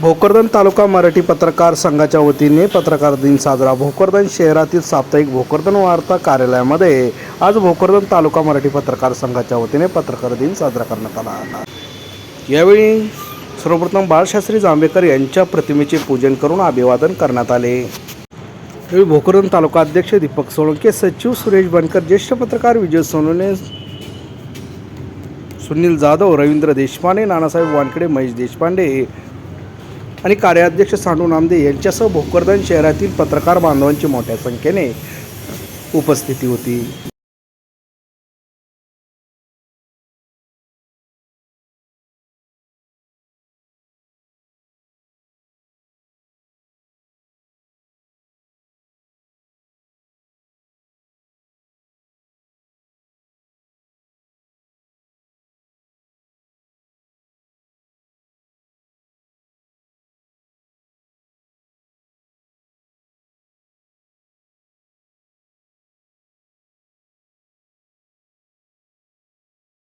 भोकरदन तालुका मराठी पत्रकार संघाच्या वतीने पत्रकार दिन साजरा. भोकरदन शहरातील साप्ताहिक भोकरदन वार्ता कार्यालयामध्ये आज भोकरदन तालुका मराठी पत्रकार संघाच्या वतीने पत्रकार दिन साजरा करण्यात आला. यावेळी सर्वप्रथम बाळशास्त्री जांभेकर यांच्या प्रतिमेचे पूजन करून अभिवादन करण्यात आले. यावेळी भोकरदन तालुका अध्यक्ष दीपक सोळंके सचिव सुरेश बनकर ज्येष्ठ पत्रकार विजय सोनवणे सुनील जाधव रवींद्र देशपांडे नानासाहेब वानकडे महेश देशपांडे आणि कार्याध्यक्ष सांडू नामदे यांच्यासह भोकरदन शहरातील पत्रकार बांधवांची मोठ्या संख्येने उपस्थिती होती.